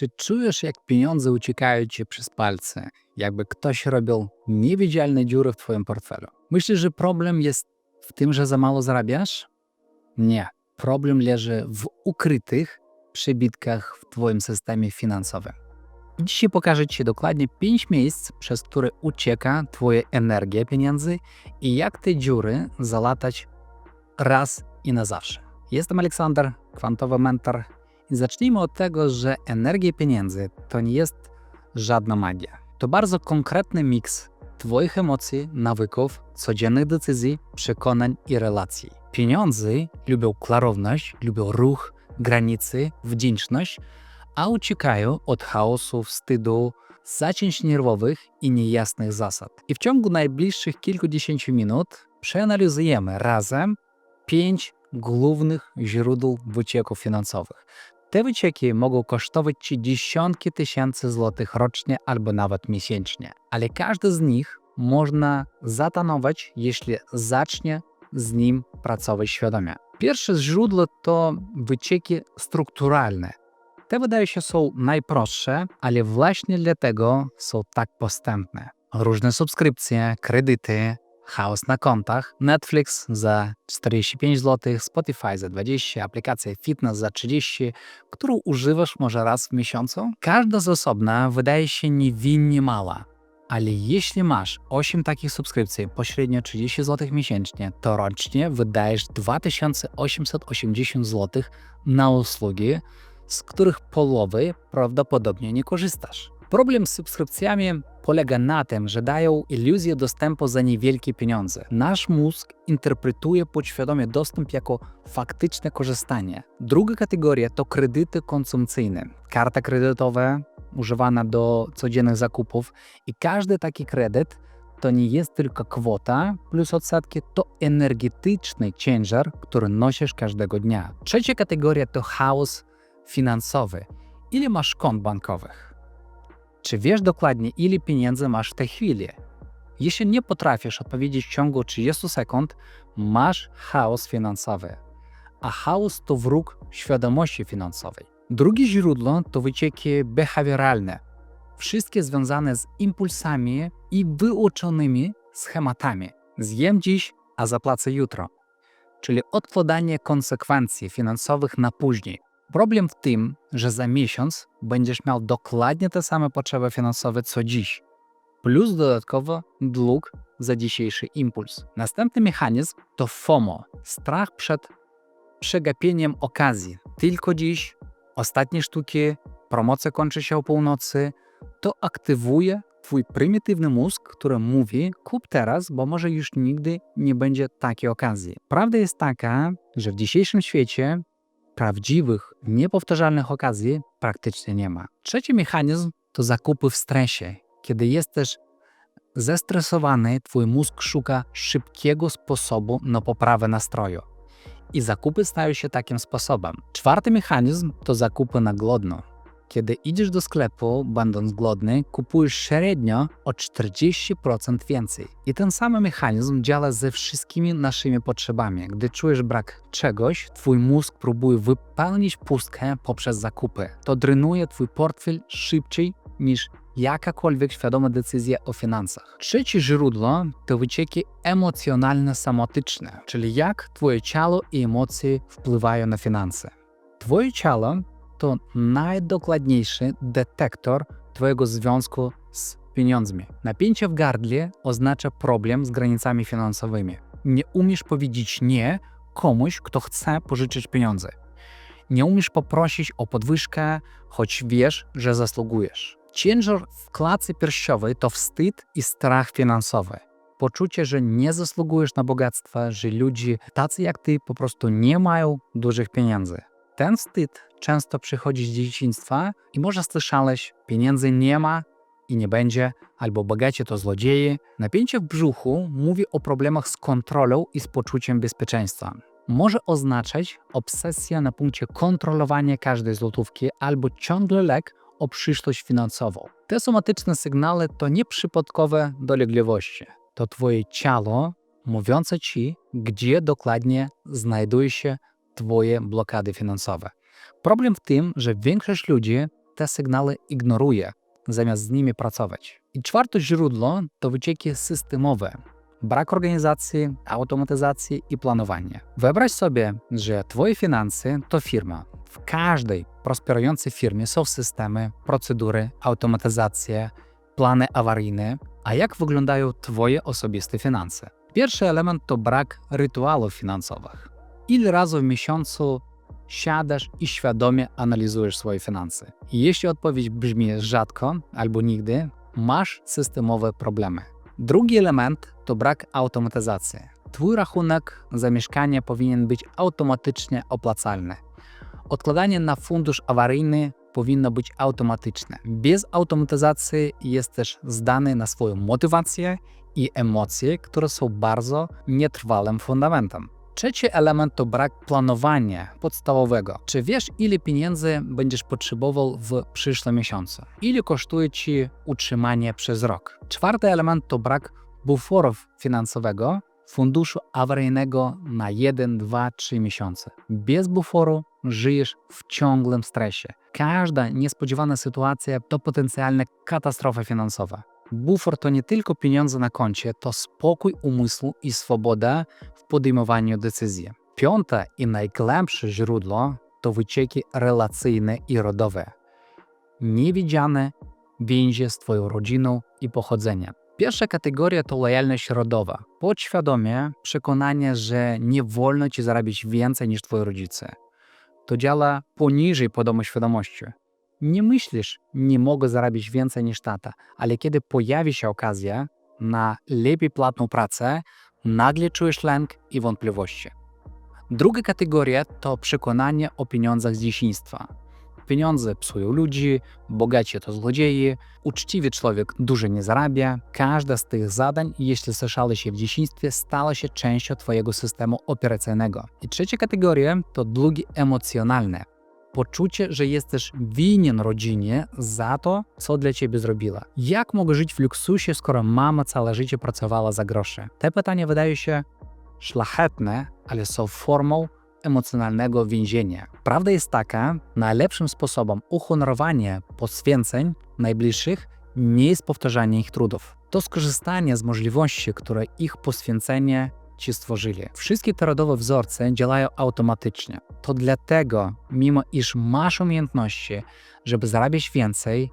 Czy czujesz, jak pieniądze uciekają ci przez palce, jakby ktoś robił niewidzialne dziury w twoim portfelu? Myślisz, że problem jest w tym, że za mało zarabiasz? Nie. Problem leży w ukrytych przebitkach w twoim systemie finansowym. Dzisiaj pokażę Ci dokładnie 5 miejsc, przez które ucieka Twoja energia pieniędzy i jak te dziury zalatać raz i na zawsze. Jestem Aleksander, kwantowy mentor zacznijmy od tego, że energia pieniędzy to nie jest żadna magia. To bardzo konkretny miks Twoich emocji, nawyków, codziennych decyzji, przekonań i relacji. Pieniądze lubią klarowność, lubią ruch, granice, wdzięczność, a uciekają od chaosu, wstydu, zacięć nerwowych i niejasnych zasad. I w ciągu najbliższych kilkudziesięciu minut przeanalizujemy razem pięć głównych źródeł wycieków finansowych. Te wycieki mogą kosztować Ci dziesiątki tysięcy złotych rocznie albo nawet miesięcznie, ale każdy z nich można zatanować, jeśli zacznie z nim pracować świadomie. Pierwsze źródło to wycieki strukturalne. Te wydaje się są najprostsze, ale właśnie dlatego są tak postępne. Różne subskrypcje, kredyty, chaos na kontach, Netflix za 45 zł, Spotify za 20, aplikacja Fitness za 30, którą używasz może raz w miesiącu. Każda z osobna wydaje się niewinnie mała, ale jeśli masz 8 takich subskrypcji, pośrednio 30 zł miesięcznie, to rocznie wydajesz 2880 zł na usługi, z których połowy prawdopodobnie nie korzystasz. Problem z subskrypcjami polega na tym, że dają iluzję dostępu za niewielkie pieniądze. Nasz mózg interpretuje podświadomie dostęp jako faktyczne korzystanie. Druga kategoria to kredyty konsumpcyjne. Karta kredytowa używana do codziennych zakupów i każdy taki kredyt to nie jest tylko kwota plus odsetki, to energetyczny ciężar, który nosisz każdego dnia. Trzecia kategoria to chaos finansowy. Ile masz kont bankowych? Czy wiesz dokładnie, ile pieniędzy masz w tej chwili? Jeśli nie potrafisz odpowiedzieć w ciągu 30 sekund, masz chaos finansowy. A chaos to wróg świadomości finansowej. Drugie źródło to wycieki behawioralne. Wszystkie związane z impulsami i wyuczonymi schematami. Zjem dziś, a zapłacę jutro. Czyli odkładanie konsekwencji finansowych na później. Problem w tym, że za miesiąc będziesz miał dokładnie te same potrzeby finansowe co dziś, plus dodatkowo dług za dzisiejszy impuls. Następny mechanizm to FOMO strach przed przegapieniem okazji. Tylko dziś, ostatnie sztuki, promocja kończy się o północy, to aktywuje Twój prymitywny mózg, który mówi: kup teraz, bo może już nigdy nie będzie takiej okazji. Prawda jest taka, że w dzisiejszym świecie prawdziwych, niepowtarzalnych okazji praktycznie nie ma. Trzeci mechanizm to zakupy w stresie. Kiedy jesteś zestresowany, twój mózg szuka szybkiego sposobu na poprawę nastroju. I zakupy stają się takim sposobem. Czwarty mechanizm to zakupy na głodno. Kiedy idziesz do sklepu, będąc głodny, kupujesz średnio o 40% więcej. I ten sam mechanizm działa ze wszystkimi naszymi potrzebami. Gdy czujesz brak czegoś, twój mózg próbuje wypełnić pustkę poprzez zakupy. To drenuje twój portfel szybciej niż jakakolwiek świadoma decyzja o finansach. Trzecie źródło to wycieki emocjonalno-samotyczne, czyli jak twoje ciało i emocje wpływają na finanse. Twoje ciało to najdokładniejszy detektor Twojego związku z pieniądzmi. Napięcie w gardle oznacza problem z granicami finansowymi. Nie umiesz powiedzieć nie komuś, kto chce pożyczyć pieniądze. Nie umiesz poprosić o podwyżkę, choć wiesz, że zasługujesz. Ciężar w klatce piersiowej to wstyd i strach finansowy. Poczucie, że nie zasługujesz na bogactwo, że ludzie tacy jak ty po prostu nie mają dużych pieniędzy. Ten wstyd często przychodzi z dzieciństwa i może słyszałeś, pieniędzy nie ma i nie będzie, albo bogaci to złodzieje. Napięcie w brzuchu mówi o problemach z kontrolą i z poczuciem bezpieczeństwa. Może oznaczać obsesję na punkcie kontrolowania każdej złotówki albo ciągle lek o przyszłość finansową. Te somatyczne sygnały to nieprzypadkowe dolegliwości. To twoje ciało mówiące ci, gdzie dokładnie znajduje się Twoje blokady finansowe. Problem w tym, że większość ludzi te sygnały ignoruje, zamiast z nimi pracować. I czwarte źródło to wycieki systemowe. Brak organizacji, automatyzacji i planowania. Wyobraź sobie, że Twoje finanse to firma. W każdej prosperującej firmie są systemy, procedury, automatyzacje, plany awaryjne. A jak wyglądają Twoje osobiste finanse? Pierwszy element to brak rytuałów finansowych. Ile razy w miesiącu siadasz i świadomie analizujesz swoje finanse? I jeśli odpowiedź brzmi rzadko albo nigdy, masz systemowe problemy. Drugi element to brak automatyzacji. Twój rachunek za mieszkanie powinien być automatycznie opłacalny. Odkładanie na fundusz awaryjny powinno być automatyczne. Bez automatyzacji jest też zdany na swoją motywację i emocje, które są bardzo nietrwałym fundamentem. Trzeci element to brak planowania podstawowego. Czy wiesz, ile pieniędzy będziesz potrzebował w przyszłym miesiącu? Ile kosztuje ci utrzymanie przez rok? Czwarty element to brak buforów finansowego, funduszu awaryjnego na 1, 2, 3 miesiące. Bez buforu żyjesz w ciągłym stresie. Każda niespodziewana sytuacja to potencjalna katastrofa finansowa. Bufor to nie tylko pieniądze na koncie, to spokój umysłu i swoboda w podejmowaniu decyzji. Piąte i najgłębsze źródło to wycieki relacyjne i rodowe. Niewidziane więzie z Twoją rodziną i pochodzeniem. Pierwsza kategoria to lojalność rodowa. Podświadomie przekonanie, że nie wolno Ci zarabiać więcej niż Twoi rodzice. To działa poniżej poziomu świadomości. Nie myślisz, nie mogę zarabiać więcej niż tata, ale kiedy pojawi się okazja na lepiej płatną pracę, nagle czujesz lęk i wątpliwości. Druga kategoria to przekonanie o pieniądzach z dzieciństwa. Pieniądze psują ludzi, bogaci to złodzieje, uczciwy człowiek dużo nie zarabia. Każda z tych zadań, jeśli słyszałeś je w dzieciństwie, stała się częścią Twojego systemu operacyjnego. I trzecia kategoria to długi emocjonalne. Poczucie, że jesteś winien rodzinie za to, co dla ciebie zrobiła. Jak mogę żyć w luksusie, skoro mama całe życie pracowała za grosze? Te pytania wydają się szlachetne, ale są formą emocjonalnego więzienia. Prawda jest taka, najlepszym sposobem uhonorowania poświęceń najbliższych nie jest powtarzanie ich trudów. To skorzystanie z możliwości, które ich poświęcenie ci stworzyli. Wszystkie te rodowe wzorce działają automatycznie. To dlatego, mimo iż masz umiejętności, żeby zarabiać więcej,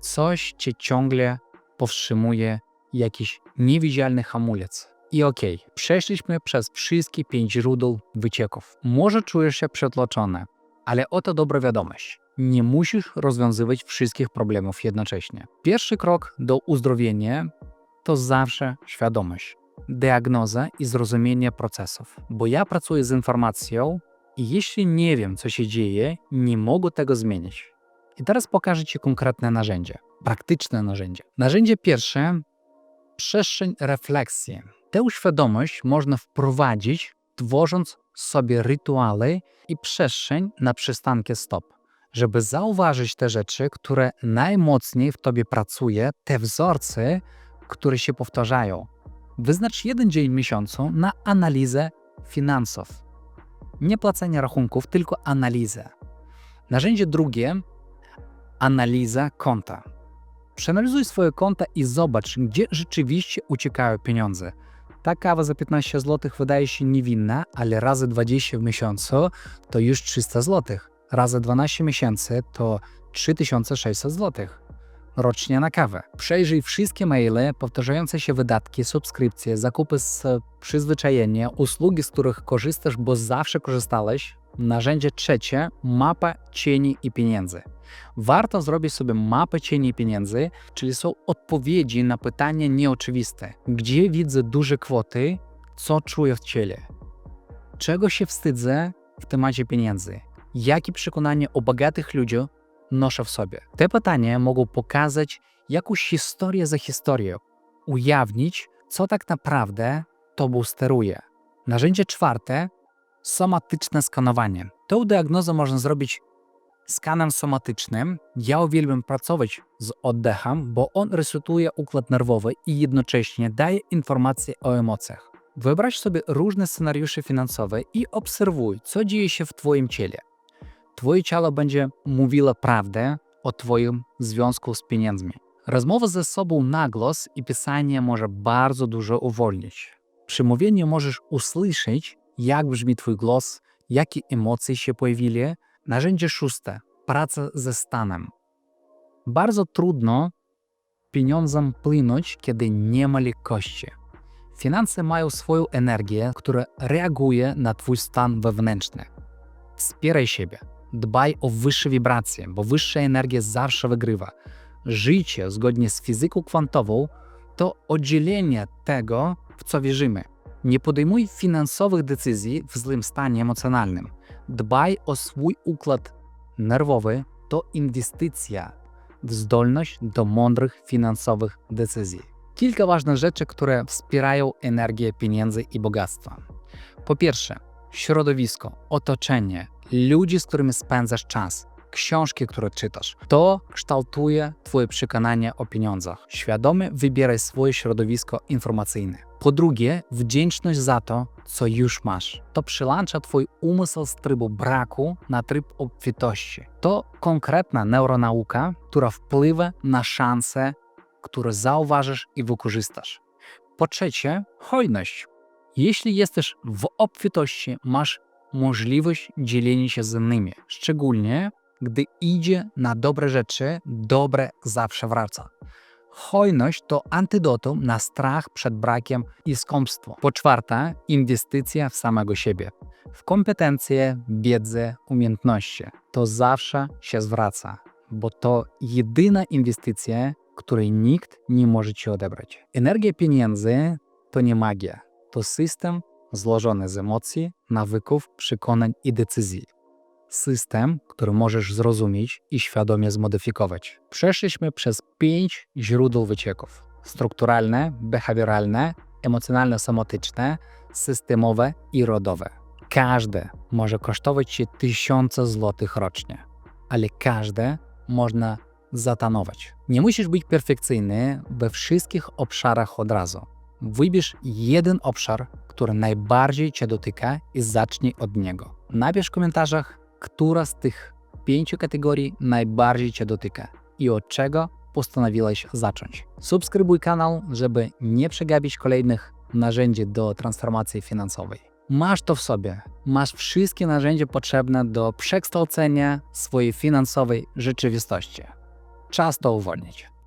coś cię ciągle powstrzymuje jakiś niewidzialny hamulec. I okej, okay, przeszliśmy przez wszystkie pięć źródeł wycieków. Może czujesz się przetłoczony, ale oto dobra wiadomość. Nie musisz rozwiązywać wszystkich problemów jednocześnie. Pierwszy krok do uzdrowienia to zawsze świadomość, diagnoza i zrozumienie procesów. Bo ja pracuję z informacją i jeśli nie wiem, co się dzieje, nie mogę tego zmienić. I teraz pokażę Ci konkretne narzędzie, praktyczne narzędzie. Narzędzie pierwsze przestrzeń refleksji. Tę świadomość można wprowadzić, tworząc sobie rytuały i przestrzeń na przystankę stop, żeby zauważyć te rzeczy, które najmocniej w tobie pracuje, te wzorce, które się powtarzają. Wyznacz jeden dzień w miesiącu na analizę finansów. Nie płacenie rachunków, tylko analizę. Narzędzie drugie analiza konta. Przeanalizuj swoje konta i zobacz, gdzie rzeczywiście uciekają pieniądze. Ta kawa za 15 zł wydaje się niewinna, ale razy 20 w miesiącu to już 300 zł. Razy 12 miesięcy to 3600 zł rocznie na kawę. Przejrzyj wszystkie maile, powtarzające się wydatki, subskrypcje, zakupy z przyzwyczajenia, usługi, z których korzystasz, bo zawsze korzystałeś. Narzędzie trzecie mapa cieni i pieniędzy. Warto zrobić sobie mapę cieni i pieniędzy, czyli są odpowiedzi na pytania nieoczywiste. Gdzie widzę duże kwoty, co czuję w ciele? Czego się wstydzę w temacie pieniędzy? Jakie przekonanie o bogatych ludziach noszę w sobie? Te pytania mogą pokazać jakąś historię za historią, ujawnić, co tak naprawdę tobą steruje. Narzędzie czwarte somatyczne skanowanie. Tą diagnozę można zrobić skanem somatycznym. Ja uwielbiam pracować z oddechem, bo on resetuje układ nerwowy i jednocześnie daje informacje o emocjach. Wyobraź sobie różne scenariusze finansowe i obserwuj, co dzieje się w Twoim ciele. Twoje ciało będzie mówiło prawdę o Twoim związku z pieniędzmi. Rozmowa ze sobą na głos i pisanie może bardzo dużo uwolnić. Przy mówieniu możesz usłyszeć, jak brzmi Twój głos, jakie emocje się pojawili. Narzędzie szóste praca ze stanem. Bardzo trudno pieniądzom płynąć, kiedy nie ma lekkości. Finanse mają swoją energię, która reaguje na Twój stan wewnętrzny. Wspieraj siebie, dbaj o wyższe wibracje, bo wyższa energia zawsze wygrywa. Życie zgodnie z fizyką kwantową to oddzielenie tego, w co wierzymy. Nie podejmuj finansowych decyzji w złym stanie emocjonalnym. Dbaj o swój układ nerwowy, to inwestycja w zdolność do mądrych finansowych decyzji. Kilka ważnych rzeczy, które wspierają energię pieniędzy i bogactwa. Po pierwsze, środowisko, otoczenie, ludzie, z którymi spędzasz czas, książki, które czytasz. To kształtuje Twoje przekonanie o pieniądzach. Świadomie wybieraj swoje środowisko informacyjne. Po drugie, wdzięczność za to, co już masz. To przyłącza Twój umysł z trybu braku na tryb obfitości. To konkretna neuronauka, która wpływa na szanse, które zauważysz i wykorzystasz. Po trzecie, hojność. Jeśli jesteś w obfitości, masz możliwość dzielenia się z innymi, szczególnie gdy idzie na dobre rzeczy, dobre zawsze wraca. Hojność to antidotum na strach przed brakiem i skąpstwo. Po czwarte, inwestycja w samego siebie. W kompetencje, wiedzę, umiejętności. To zawsze się zwraca, bo to jedyna inwestycja, której nikt nie może ci odebrać. Energia pieniędzy to nie magia. To system złożony z emocji, nawyków, przekonań i decyzji system, który możesz zrozumieć i świadomie zmodyfikować. Przeszliśmy przez pięć źródeł wycieków: strukturalne, behawioralne, emocjonalno-somotyczne, systemowe i rodowe. Każde może kosztować Cię tysiące złotych rocznie, ale każde można zatanować. Nie musisz być perfekcyjny we wszystkich obszarach od razu. Wybierz jeden obszar, który najbardziej Cię dotyka i zacznij od niego. Napisz w komentarzach, która z tych pięciu kategorii najbardziej Cię dotyka i od czego postanowiłeś zacząć. Subskrybuj kanał, żeby nie przegapić kolejnych narzędzi do transformacji finansowej. Masz to w sobie. Masz wszystkie narzędzia potrzebne do przekształcenia swojej finansowej rzeczywistości. Czas to uwolnić.